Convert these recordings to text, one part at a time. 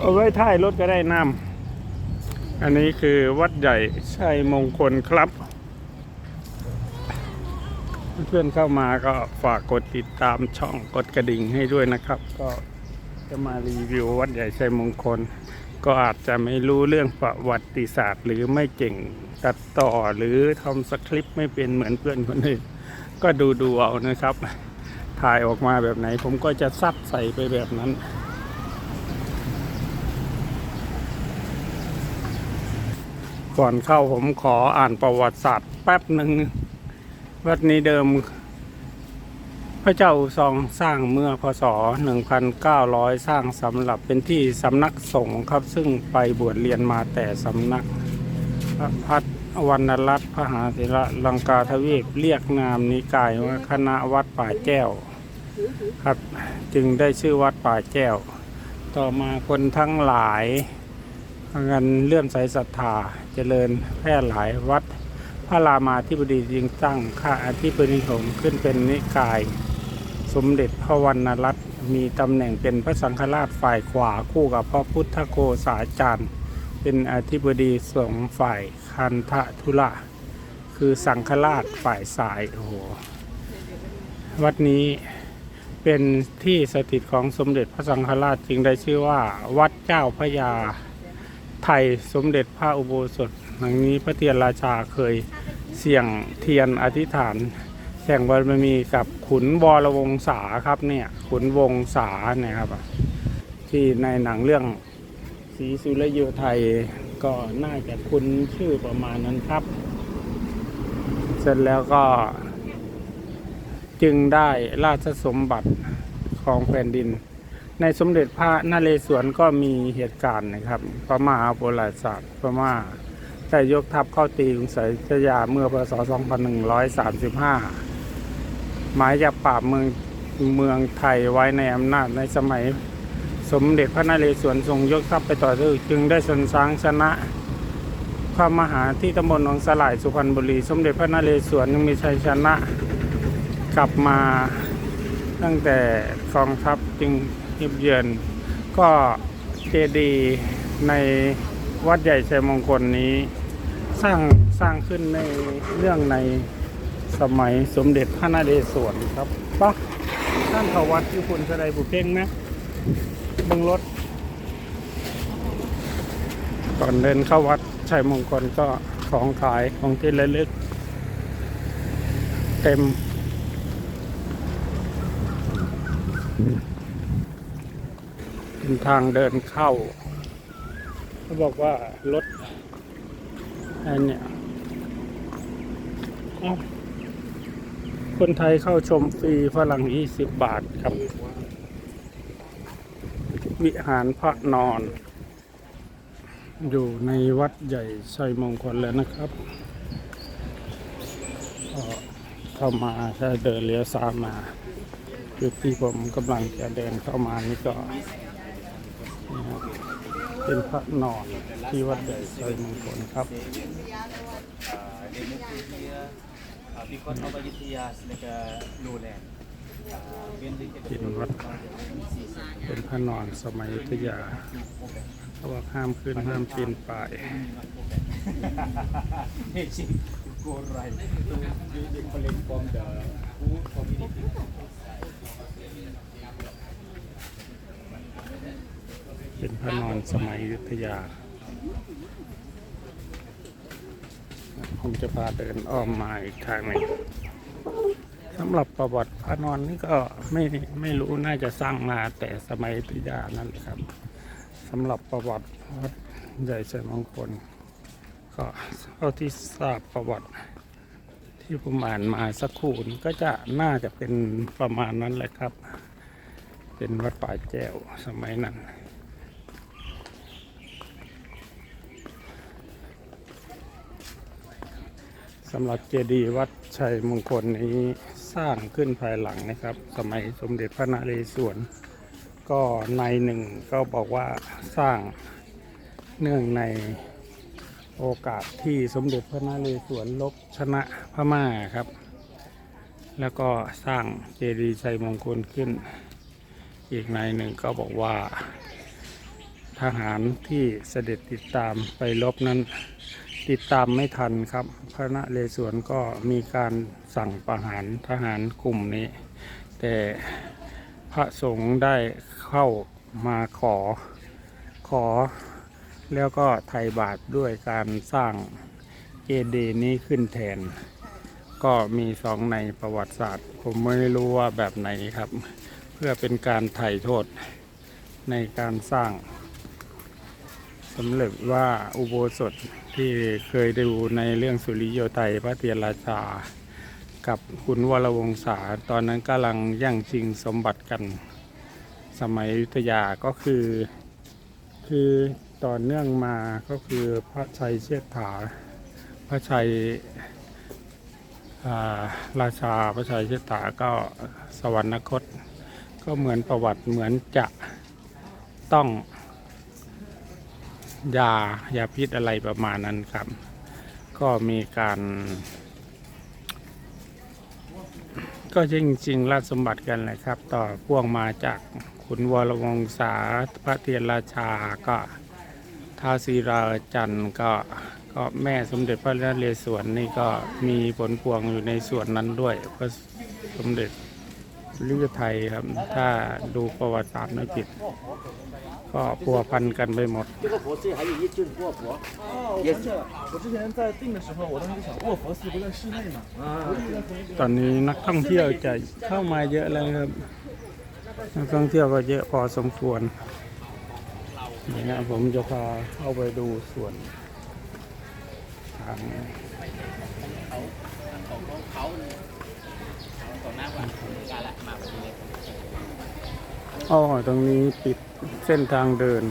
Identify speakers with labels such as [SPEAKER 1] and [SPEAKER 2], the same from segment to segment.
[SPEAKER 1] เอาไว้ท้ายรถก็ได้น้ำอันนี้คือวัดใหญ่ชัยมงคลครับ เพื่อนเข้ามาก็ฝากกดติดตามช่องกดกระดิ่งให้ด้วยนะครับ ก็จะมารีวิววัดใหญ่ชัยมงคล ก็อาจจะไม่รู้เรื่องประวัติศาสตร์ หรือไม่เก่งตัดต่อหรือทำสคริปต์ไม่เป็นเหมือนเพื่อนคนอื่นก็ดูดูเอานะครับ ถ่ายออกมาแบบไหนผมก็จะซัดใส่ไปแบบนั้น ก่อนเข้าผมขออ่านประวัติศาสตร์แป๊บหนึ่ง วัดนี้เดิม พระเจ้าอูซองสร้างเมื่อพศ 1900 สร้างสำหรับเป็นที่สำนักสงฆ์ครับ ซึ่งไปบวชเรียนมาแต่สำนักพระพัฒวรรณรัตน์พระหาเถระลังกาทวีปเรียกนามนิกายว่าคณะวัดป่าแก้ว ครับ จึงได้ชื่อวัดป่าแก้ว ต่อมาคนทั้งหลาย พากันเลื่อมใสศรัทธาเจริญแพร่หลายวัด พระรามาธิบดีจึงตั้งข้าอธิบดีผมขึ้นเป็นนิกาย สมเด็จพระวรรณรัตน์มีตำแหน่งเป็นพระสังฆราชฝ่ายขวาคู่กับพระพุทธโฆษาจารย์ เป็นอธิบดีสงฆ์ฝ่ายคันธทุระคือสังฆราชฝ่ายสายโอ้โหวัดนี้เป็นที่สถิตของสมเด็จพระสังฆราชจึงได้ชื่อว่า วัดเจ้าพระยา ไทยสมเด็จพระอุโบสถหลังนี้พระเทียนราชาเคยเสี่ยงเทียนอธิษฐานแข่งบารมีกับขุนวรวงศาครับเนี่ยขุนวงศาเนี่ยครับ ที่ในหนังเรื่องศรีสุรโยไทยก็น่าจะคุ้นชื่อประมาณนั้นครับ เสร็จแล้วก็ จึงได้ราชสมบัติของแผ่นดิน ในสมเด็จพระนเรศวรก็มีเหตุการณ์นะครับพระมหาโบราณศาสตร์พม่าได้ยกทัพเข้าตีกรุงศรีอยุธยาเมื่อพศ 2135 หมายจะปราบเมืองเมืองไทยไว้ในอำนาจในสมัยสมเด็จพระนเรศวรทรงยกทัพไปต่อสู้จึงได้สนสร้างชนะพระมหาที่ตำบลหนองสลายสุพรรณบุรี สมเด็จพระนเรศวรยังมีชัยชนะกลับมาตั้งแต่กองทัพจึง เยียบเยือน ก็เจดีย์ในวัดใหญ่ชัยมงคลนี้ สร้างสร้างขึ้นในเรื่องในสมัยสมเด็จพระนเรศวรครับปะท่านเขาวัดที่คุณแสดงบุเพ่งนะบึงรถ ก่อนเดินเข้าวัดชัยมงคลก็ของขายของที่ระลึก เต็ม เป็นทางเดินเข้าเขาบอกว่ารถอันเนี่ยคนไทยเข้าชมฟรีฝรั่ง20บบาทครับ วิหารพระนอน อยู่ในวัดใหญ่ชัยมงคลแล้วนะครับเข้ามาถ้าเดินเลี้ยวซ้ายมาจุดที่ผมกำลังจะเดินเข้ามานี่ก็ เป็นพระนอนที่วัดใหญ่ใจมงคลครับ เป็นวัดเป็นพระนอนสมัยทยาเขาบอกห้ามขึ้นห้ามปีนป่าย
[SPEAKER 2] ยโกไรดูดูดูเปลงควม
[SPEAKER 1] เดือดผู้ความมีดี นพระนอนสมัยยุทธยา ผมจะพาเดินอ้อมมาอีกทางหนึ่งสำหรับประวัติพระนอนนี่ก็ไม่ไม่รู้น่าจะสร้างมาแต่สมัยยุทธยานั่นแหละครับสำหรับประวัติวัดใหญ่ชัยมงคลก็เท่าที่ทราบประวัติที่ผมอ่านมาสักครู่นี้ก็จะน่าจะเป็นประมาณนั้นแหละครับ เป็นวัดป่าแก้วสมัยนั้น สำหรับเจดีย์วัดชัยมงคลนี้สร้างขึ้นภายหลังนะครับ สมัยสมเด็จพระนเรศวร ก็ในหนึ่งก็บอกว่าสร้างเนื่องในโอกาสที่สมเด็จพระนเรศวรลบชนะพม่าครับ แล้วก็สร้างเจดีย์ชัยมงคลขึ้น อีกในหนึ่งก็บอกว่า ทหารที่เสด็จติดตามไปรบนั้น ติดตามไม่ทันครับ พระนเรศวรก็มีการสั่งประหารทหารกลุ่มนี้ แต่พระสงฆ์ได้เข้ามาขอขอ แล้วก็ไถ่บาตรด้วยการสร้างเจดีย์นี้ขึ้นแทน ก็มีสองในประวัติศาสตร์ ผมไม่รู้ว่าแบบไหนครับ เพื่อเป็นการไถ่โทษในการสร้างสำเร็จว่าอุโบสถ ที่เคยดูในเรื่องสุริโยไทยพระเตียราชา กับคุณวรวงศาตอนนั้นกำลังย่งชิงสมบัติกัน สมัยยุทธยาก็คือ คือต่อเนื่องมาก็คือพระชัยเชษฐา พระชัยอ่าราชาพระชัยเชษฐาก็สวรรคต ก็เหมือนประวัติเหมือนจะต้อง ยายาพิษอะไรประมาณนั้นครับ ก็มีการ ก็จริงๆราชสมบัติกันเลยครับ ต่อพ่วงมาจากขุนวรวงศาพระเทียนราชาก็ท้าศีราจันทร์ก็ก็แม่สมเด็จพระนเรศวรนี่ก็มีผลพวงอยู่ในส่วนนั้นด้วยพระสมเด็จลิยไทยครับ ถ้าดูประวัติศาสตร์ไม่ผิด ก็พัวพันกันไปหมด
[SPEAKER 2] 这个佛寺还有一尊卧佛，
[SPEAKER 3] 哦，我想起来了，我之前在订的时候，我当时就想，卧佛寺不在室内嘛，
[SPEAKER 2] 啊
[SPEAKER 3] 我一直在从
[SPEAKER 1] ตอนนี้นักท่องเที่ยวจะเข้ามาเยอะแล้วครับ นักท่องเที่ยวก็เยอะพอสมควรนี่นะผมจะพาเข้าไปดูส่วนทาง
[SPEAKER 2] อ๋อ
[SPEAKER 1] ตรงนี้ปิดเส้นทางเดิน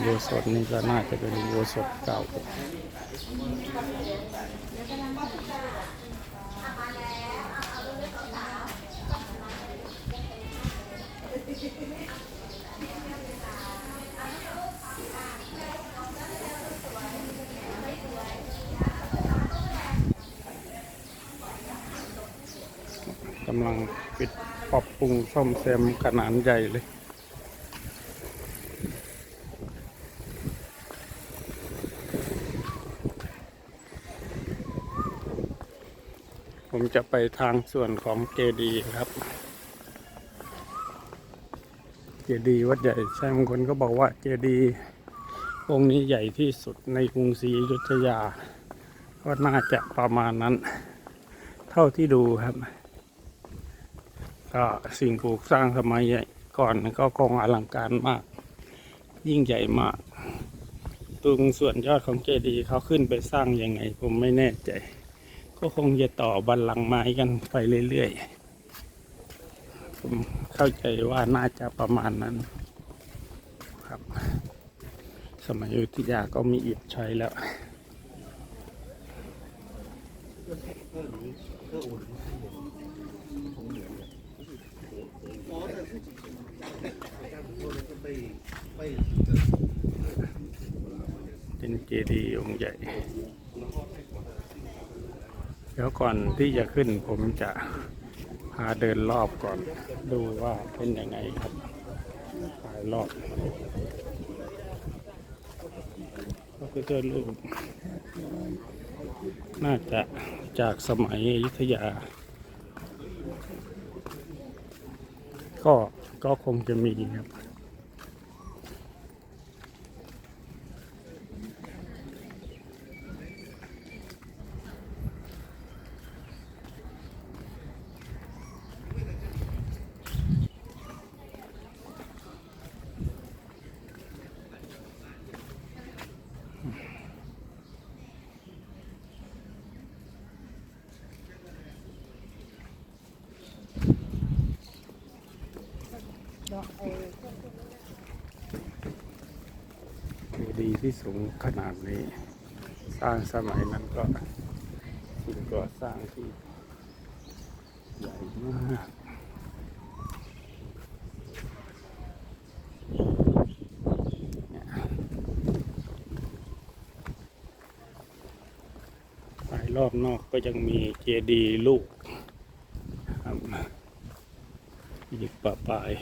[SPEAKER 1] โบสถนี่ก็น่าจะเป็นโบสถเก่าำลังปิดปรับปรุงซ่อมแซมขนาดใหญ่เลยผมจะไปทางส่วนของเจดีย์ครับ เจดีย์วัดใหญ่ใช่บางคนก็บอกว่าเจดีย์องค์นี้ใหญ่ที่สุดในกรุงศรีอยุธยา ก็น่าจะประมาณนั้น เท่าที่ดูครับ ก็สิ่งปลูกสร้างสมัยก่อนก็คงอลังการมาก ยิ่งใหญ่มากตรงส่วนยอดของเจดีย์เขาขึ้นไปสร้างยังไง ผมไม่แน่ใจ ก็คงจะต่อบันลังไม้กันไปเรื่อยๆ ผมเข้าใจว่าน่าจะประมาณนั้น ครับ สมัยอยุธยาก็มีอิฐใช้แล้ว เป็นเจดีย์องค์ใหญ่ เดี๋ยวก่อนที่จะขึ้นผมจะพาเดินรอบก่อน ดูว่าเป็นยังไงครับถ่ายรอบพระพุทธรูปน่าจะจากสมัยอยุธยา ก็ก็คงจะมีครับ เจดีย์ที่สูงขนาดนี้ สร้างสมัยนั้นก็สิ่งก่อสร้างที่ใหญ่มากเนี่ยฝ่ายรอบนอกก็ยังมีเจดีย์ลูกครับอีกปะปาย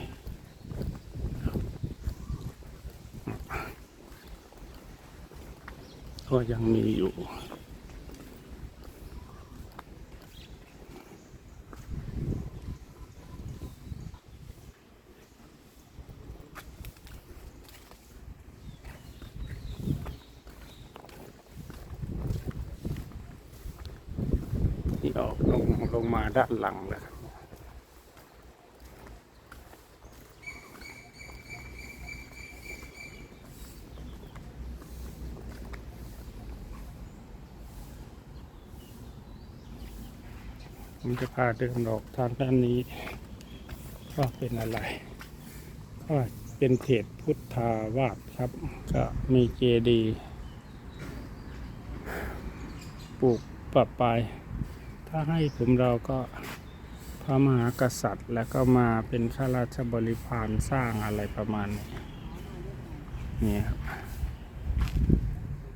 [SPEAKER 1] ก็ยังมีอยู่ที่ออกลงลงมาด้านหลังเลย ผมจะพาเดินออกทางด้านนี้ก็เป็นอะไรก็เป็นเขตพุทธาวาสครับ ก็มีเจดีย์ปลูกปรับปลายถ้าให้ผมเราก็พระมหากษัตริย์ แล้วก็มาเป็นข้าราชบริพารสร้างอะไรประมาณนี้นี่ครับ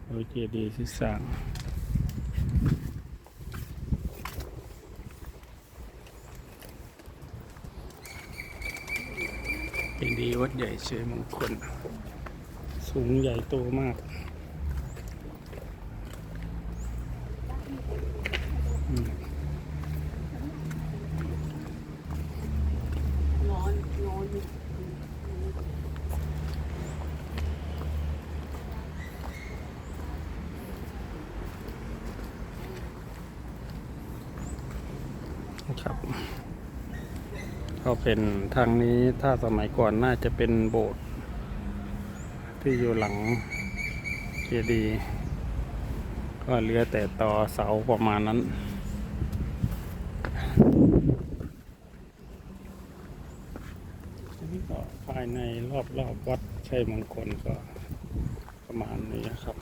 [SPEAKER 1] โดยเจดีย์ที่สร้าง เจดีย์วัดใหญ่เชยมงคล สูงใหญ่โตมากครับ ก็เป็นทางนี้ถ้าสมัยก่อนน่าจะเป็นโบสถ์ที่อยู่หลังเจดีย์ก็เหลือแต่ต่อเสาประมาณนั้น นี่ก็ภายในรอบรอบๆวัดชัยมงคลก็ประมาณนี้ครับ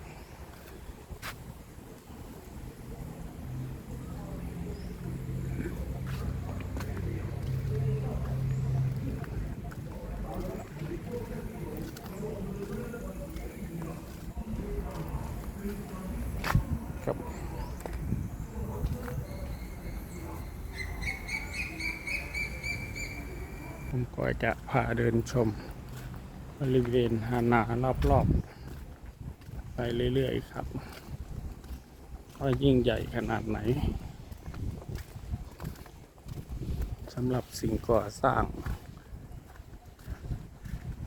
[SPEAKER 1] ผมก็ จะพาเดินชม บริเวณหานารอบๆ ไปเรื่อยๆครับว่ายิ่งใหญ่ขนาดไหนสำหรับสิ่งก่อสร้าง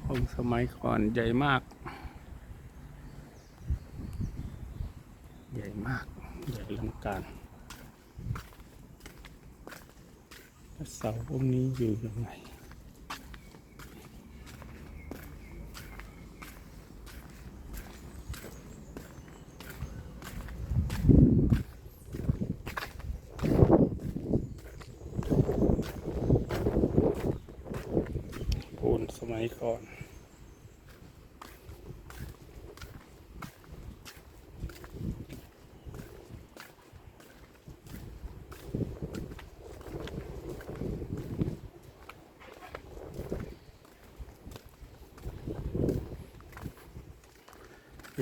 [SPEAKER 1] ของสมัยก่อนใหญ่มาก ใหญ่มาก ใหญ่ลังการเสาพวกนี้อยู่ยังไง ปูนสมัยก่อน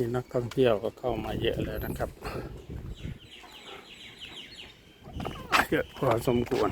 [SPEAKER 1] ีนักท่องเที่ยวก็เข้ามาเยอะเลยนะครับ เยอะพอสมควร